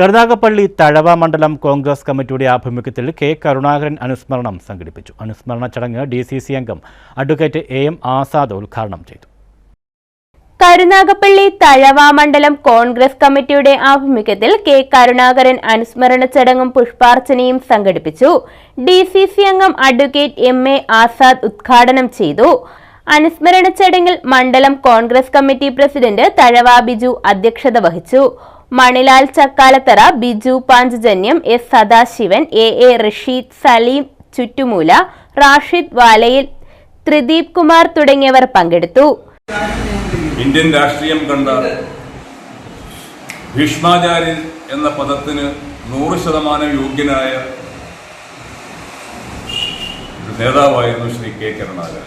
കരുനാഗപ്പള്ളി തഴവ മണ്ഡലം കോൺഗ്രസ് കമ്മിറ്റിയുടെ ആഭിമുഖ്യത്തിൽ കെ കരുണാകരൻ അനുസ്മരണം സംഘടിപ്പിച്ചു. അനുസ്മരണ ചടങ്ങ് ഡി സി സി അംഗം അഡ്വക്കേറ്റ് എ എം ആസാദ് ഉദ്ഘാടനം ചെയ്തു. കരുനാഗപ്പള്ളി തഴവ മണ്ഡലം കോൺഗ്രസ് കമ്മിറ്റിയുടെ ആഭിമുഖ്യത്തിൽ കെ കരുണാകരൻ അനുസ്മരണ ചടങ്ങും പുഷ്പാർച്ചനയും സംഘടിപ്പിച്ചു. ഡി സി സി അംഗം അഡ്വക്കേറ്റ് എം എ ആസാദ് ഉദ്ഘാടനം ചെയ്തു. അനുസ്മരണ ചടങ്ങിൽ മണ്ഡലം കോൺഗ്രസ് കമ്മിറ്റി പ്രസിഡന്റ് തഴവ ബിജു അധ്യക്ഷത വഹിച്ചു. Manilal Chakkalathara Biju Panchajanyam S Sadasivan A A Rasheed Saleem Chuttumoola Rashid Valayil Thrideep Kumar തുടങ്ങിയവർ പങ്കെടുത്തു. ഇന്ത്യൻ രാഷ്ട്രീയം കണ്ട ഭീഷ്മാചാര്യൻ എന്ന പദത്തിന് നൂറ് ശതമാനം യോഗ്യനായ നേതാവായിരുന്നു Shri K Karunakaran.